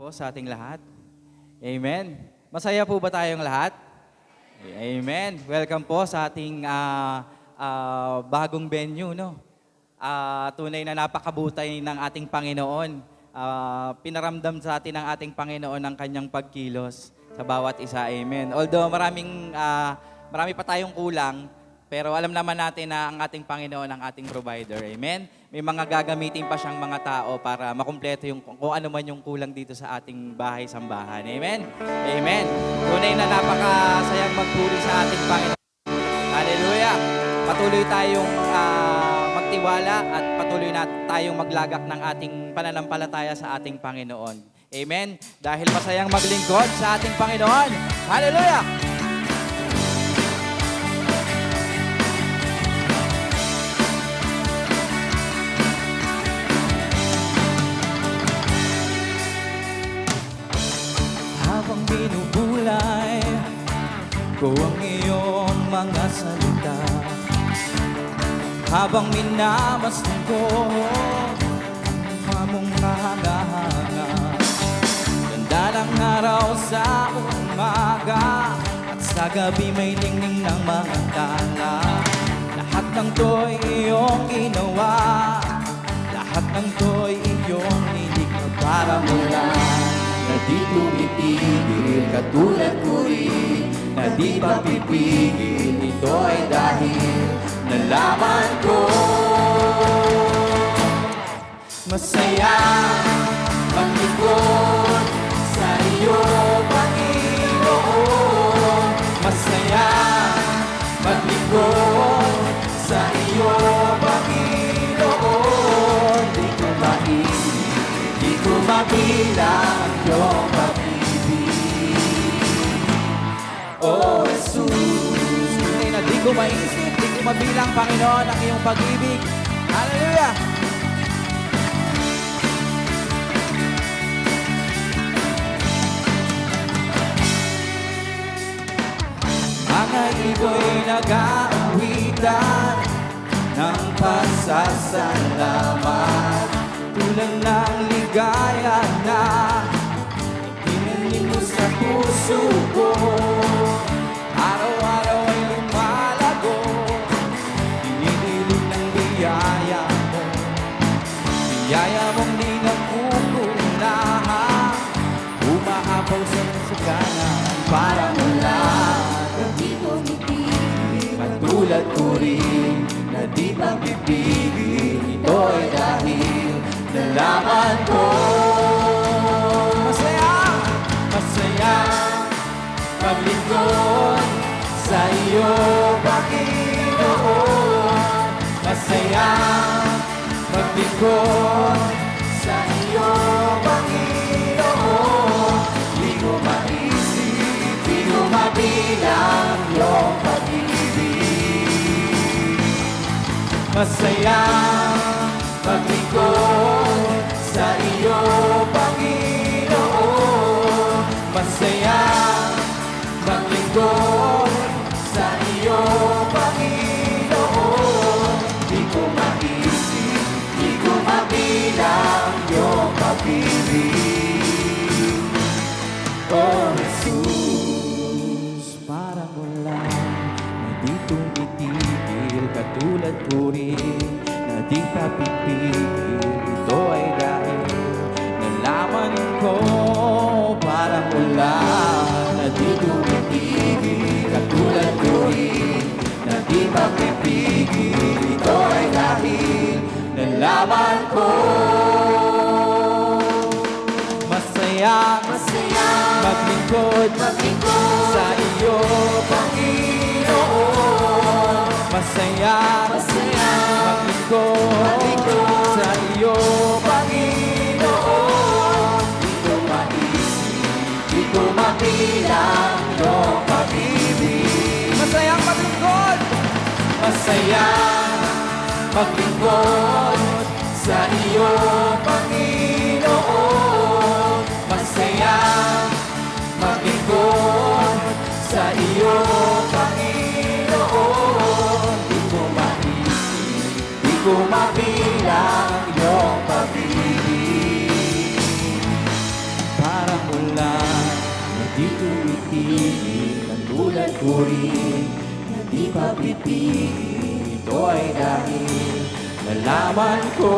po sa ating lahat. Amen. Masaya po ba tayong lahat? Amen. Welcome po sa ating ah, ah, bagong venue, no? Ah, tunay na napakabutay ng ating Panginoon. Ah, pinaramdam sa atin ng ating Panginoon ang kanyang pagkilos sa bawat isa. Amen. Although maraming ah, marami pa tayong kulang, pero alam naman natin na ang ating Panginoon ang ating provider. Amen? May mga gagamitin pa siyang mga tao para makumpleto yung kung ano man yung kulang dito sa ating bahay-sambahan. Amen? Amen. Tunay na napakasayang magpuri sa ating Panginoon. Hallelujah! Patuloy tayong ah, magtiwala at patuloy na tayong maglagak ng ating pananampalataya sa ating Panginoon. Amen? Dahil masayang maglingkod sa ating Panginoon. Hallelujah! Ko ang iyong mga salita. Habang minamasdan ko ang mong kahanga-hanga. Ganda ng araw sa umaga At sa gabi may ningning ng mga tala. Lahat ng to'y iyong ginawa Lahat ng to'y iyong nilikha para mula. Na di tumitigil katulad ko rin na di pa pipigil? Ito ay dahil nalaman ko. Masaya maglingkod sa iyo Panginoon. Masaya maglingkod mabilang, Panginoon, ang iyong pag-ibig. Hallelujah! Mga ibo'y nag-aawitan ng pasasalamat Tulad ng ligaya na Hinanin mo sa puso ko maglingkod sa iyo, Panginoon Di ko maisip, di ko mabilang iyong pag-ibig. Masaya Katulad ko rin na di ka pipigil Ito ay dahil nalaman ko Parang wala na di tumitigil. Katulad ko rin na di pa pipigil. Ito ay dahil nalaman ko. Masaya, Masaya maglingkod Maglingkod sa iyo. Masaya, Masaya maglingkod Maglingkod sa iyo, Panginoon. Di ko maisip Di ko mabilang iyong pag-ibig. Masayang maglingkod, masaya maglingkod sa iyo, rin na di pa pipigil Ito ay dahil nalaman ko.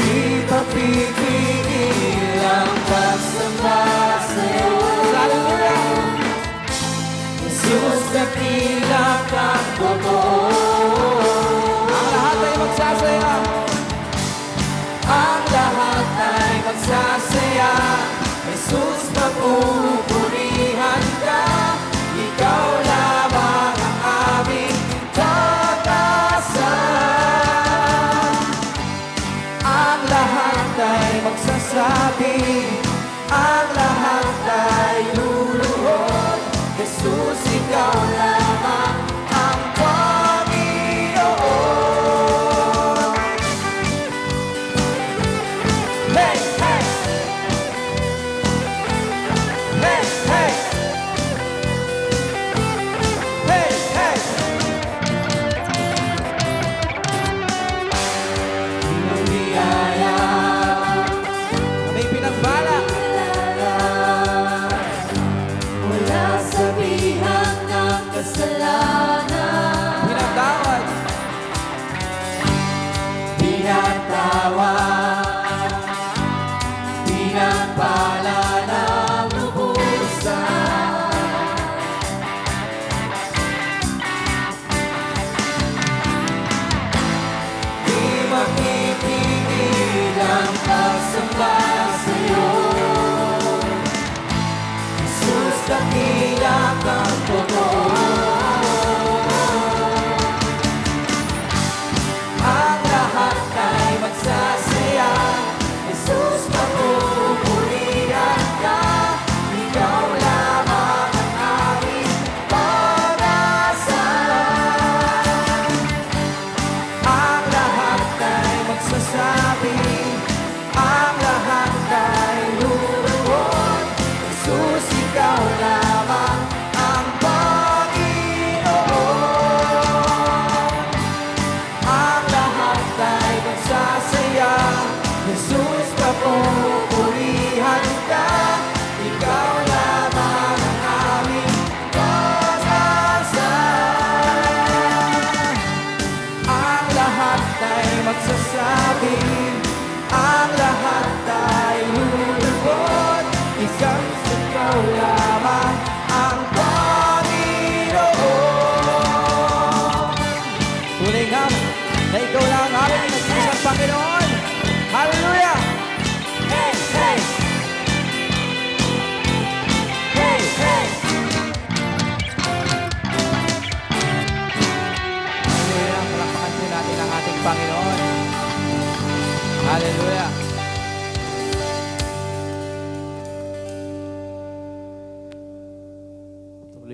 Di pa pipigil ang pagsamba sa'yo Jesus, dakila kang totoo ay magsasabi. Ang lahat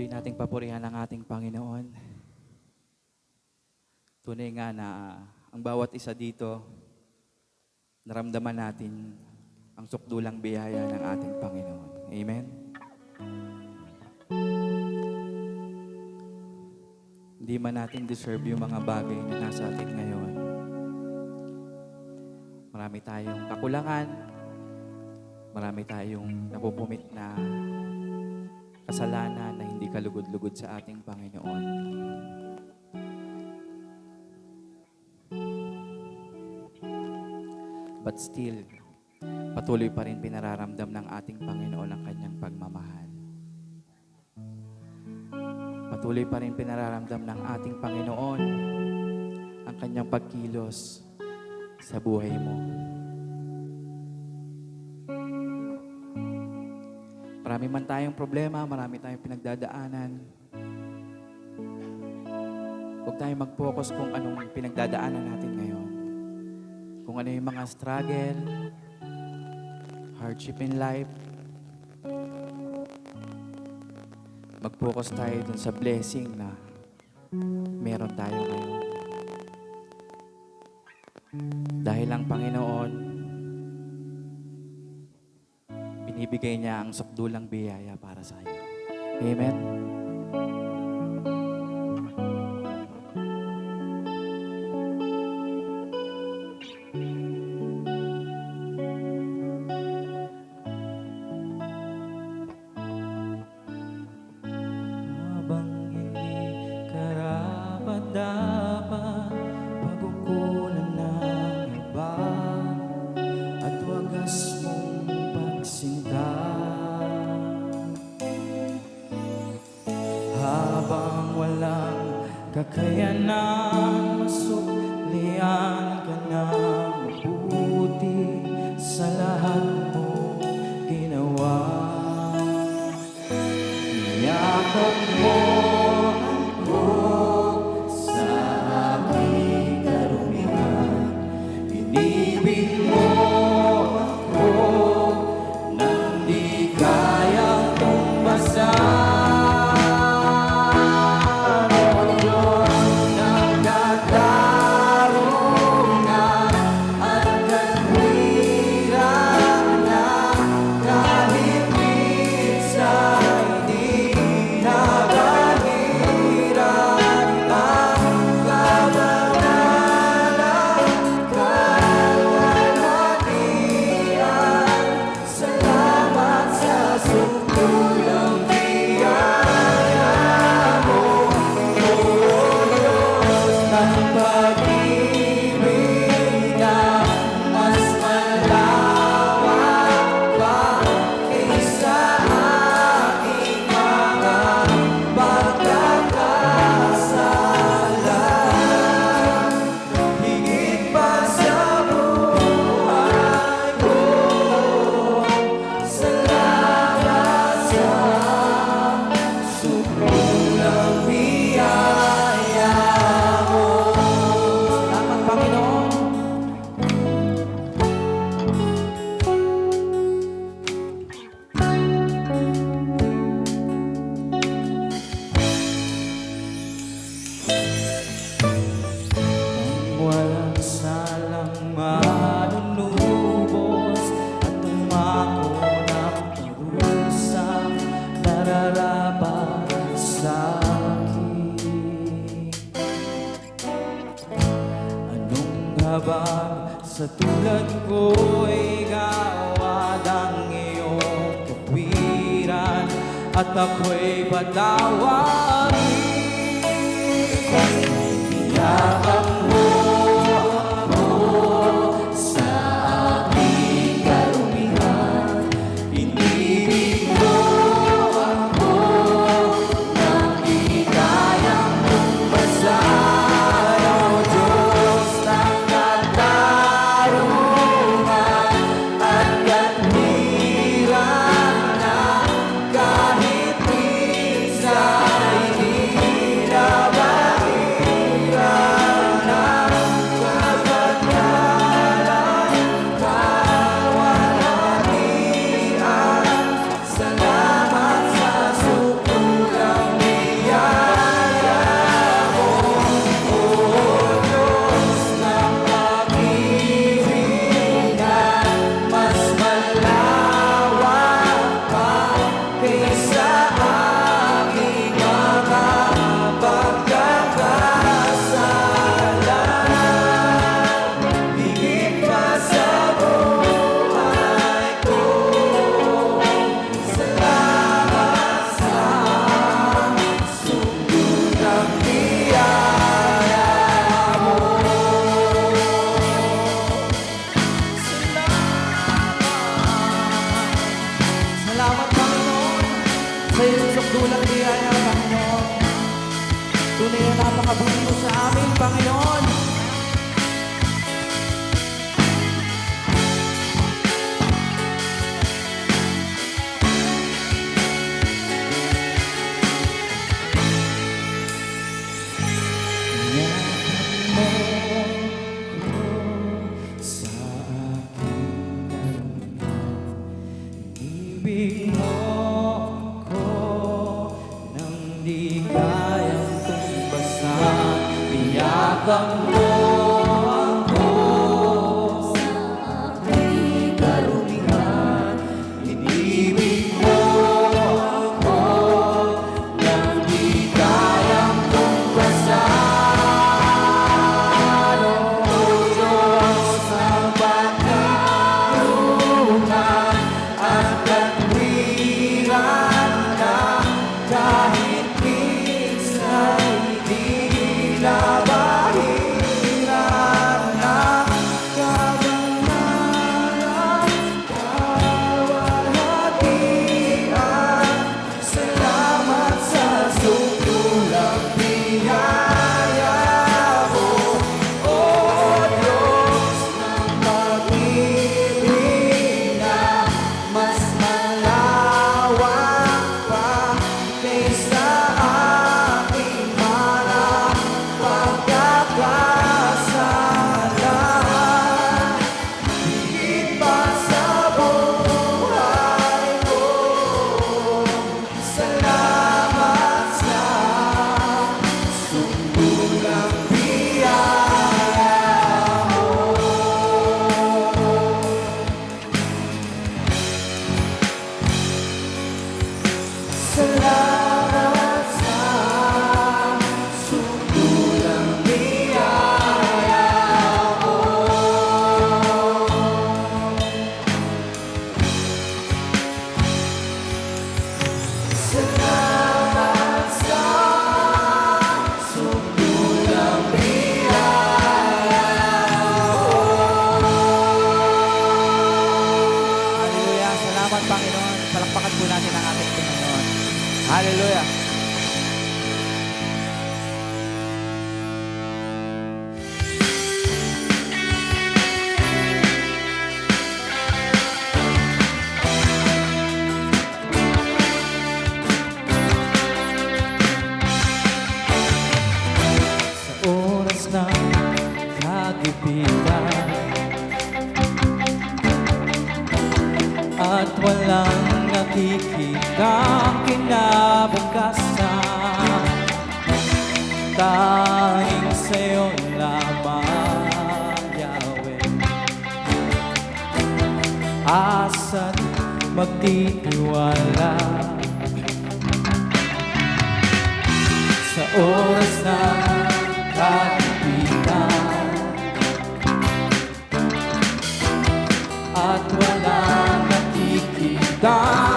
Tuloy nating papurihan ang ating Panginoon. Tunay nga na ang bawat isa dito, naramdaman natin ang sukdulang biyaya ng ating Panginoon. Amen? Hindi man natin deserve yung mga bagay na nasa atin ngayon. Marami tayong kakulangan. Marami tayong napupumit na kasalanan na hindi kalugod-lugod sa ating Panginoon. But still, patuloy pa rin pinararamdam ng ating Panginoon ang kanyang pagmamahal. Patuloy pa rin pinararamdam ng ating Panginoon ang kanyang pagkilos sa buhay mo. Marami man tayong problema, marami tayong pinagdadaanan. Huwag tayong mag-focus kung anong pinagdadaanan natin ngayon. Kung ano yung mga struggle, hardship in life. Mag-focus tayo dun sa blessing na meron tayo ngayon. Dahil ang Panginoon, binibigay niya ang sakdulang biyaya para sa iyo. Amen? Sa tulad ko'y gawad ang iyong kapwiran At ako'y patawarin Kaya Sa iyong sakdulang biyaya, Panginoon. Tunay na napakabuti mo sa amin, Panginoon. Lord. asan magtitiwala? Sa oras na kagipitan At wala nakikita.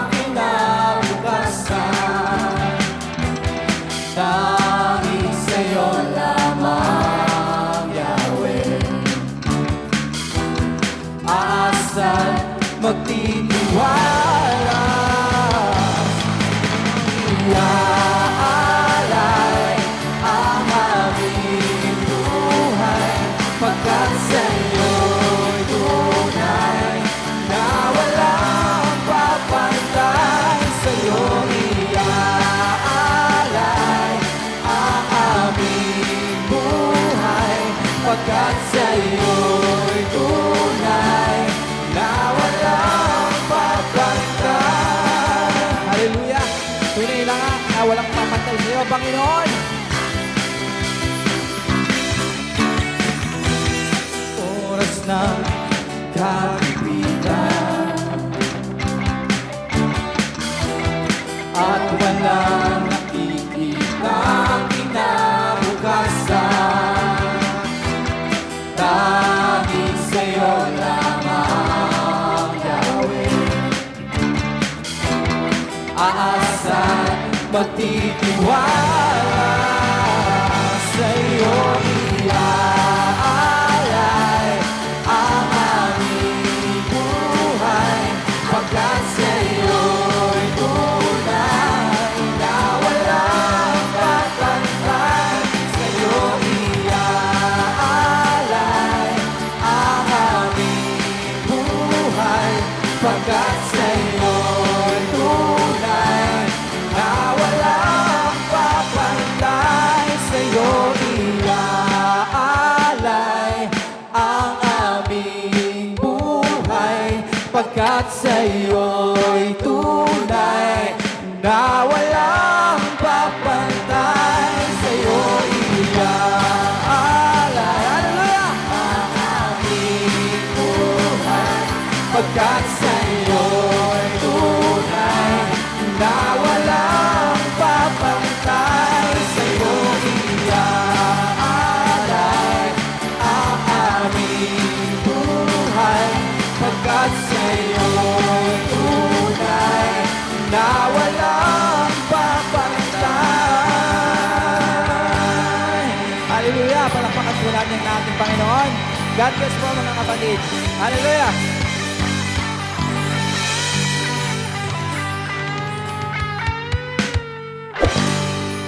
Panginoon. God bless po mga kapatid. Hallelujah!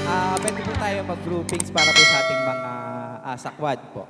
Uh, pwede po tayo mag-groupings para po sa ating mga uh, sakwad po.